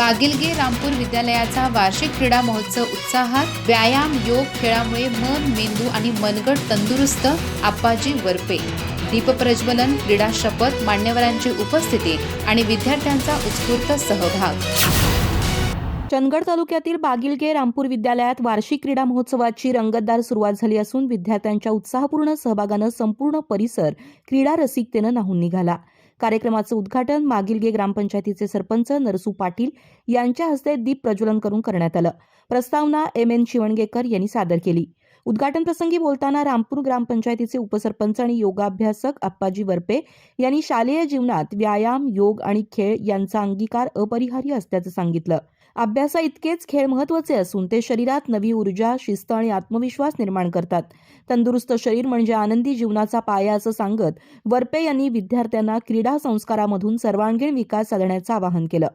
बागिलगे रामपूर विद्यालयाचा वार्षिक क्रीडा महोत्सव उत्साहात व्यायाम योग खेळामुळे मन मेंदू आणि मनगट तंदुरुस्त आप्पाजी वरपे. दीपप्रज्वलन क्रीडा शपथ मान्यवरांची उपस्थिती आणि विद्यार्थ्यांचा उत्स्फूर्त सहभाग. चंदगड तालुक्यातील बागिलगे रामपूर विद्यालयात वार्षिक क्रीडा महोत्सवाची रंगतदार सुरुवात झाली असून विद्यार्थ्यांच्या उत्साहपूर्ण सहभागानं संपूर्ण परिसर क्रीडा रसिकतेनं नाहून निघाला. कार्यक्रमाचं उद्घाटन मागिलगे ग्रामपंचायतीचे सरपंच नरसू पाटील यांच्या हस्ते दीप प्रज्वलन करून करण्यात आलं. प्रस्तावना एम एन शिवणगेकर यांनी सादर केली. उद्घाटन प्रसंगी बोलताना रामपूर ग्रामपंचायतीचे उपसरपंच आणि योगाभ्यासक अप्पाजी वरपे यांनी शालेय जीवनात व्यायाम योग आणि खेळ यांचा अंगीकार अपरिहार्य असल्याचं सांगितलं. अभ्यासा इतकेच खेळ महत्त्वाचे असून ते शरीरात नवी ऊर्जा शिस्त आणि आत्मविश्वास निर्माण करतात. तंदुरुस्त शरीर म्हणजे आनंदी जीवनाचा पाया असं सांगत वरपे यांनी विद्यार्थ्यांना क्रीडा संस्कारामधून सर्वांगीण विकास साधण्याचं आवाहन केलं.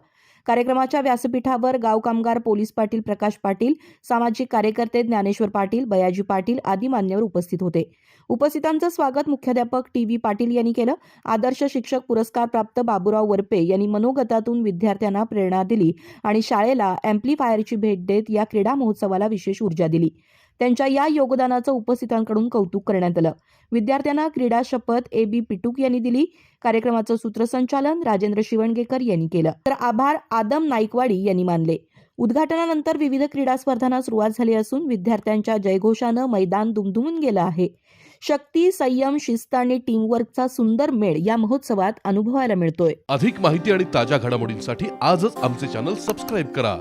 कार्यक्रमाच्या व्यासपीठावर गाव कामगार पोलीस पाटील प्रकाश पाटील सामाजिक कार्यकर्ते ज्ञानेश्वर पाटील बयाजी पाटील आदी मान्यवर उपस्थित होते. उपस्थितांचं स्वागत मुख्याध्यापक टी व्ही पाटील यांनी केलं. आदर्श शिक्षक पुरस्कार प्राप्त बाबुराव वरपे यांनी मनोगतातून विद्यार्थ्यांना प्रेरणा दिली आणि शाळेला अँप्लिफायरची भेट देत या क्रीडा महोत्सवाला विशेष ऊर्जा दिली. त्यांच्या या योगदानाचं उपस्थितांकडून कौतुक करण्यात आलं. विद्यार्थ्यांना क्रीडा शपथ ए बी पिटूक यांनी दिली. कार्यक्रमाचं सूत्रसंचालन राजेंद्र शिवणगेकर यांनी केलं. तर आभार आदम नाईकवाडी यांनी मानले. उद्घाटनानंतर विविध क्रीडा स्पर्धांना सुरुवात झाली असून विद्यार्थ्यांच्या जयघोषानं मैदान दुमदुमून गेलं आहे. शक्ती संयम शिस्त आणि टीमवर्कचा सुंदर मेळ या महोत्सवात अनुभवायला मिळतोय. अधिक माहिती आणि ताज्या घडामोडींसाठी आजच आमचे चॅनल सबस्क्राईब करा.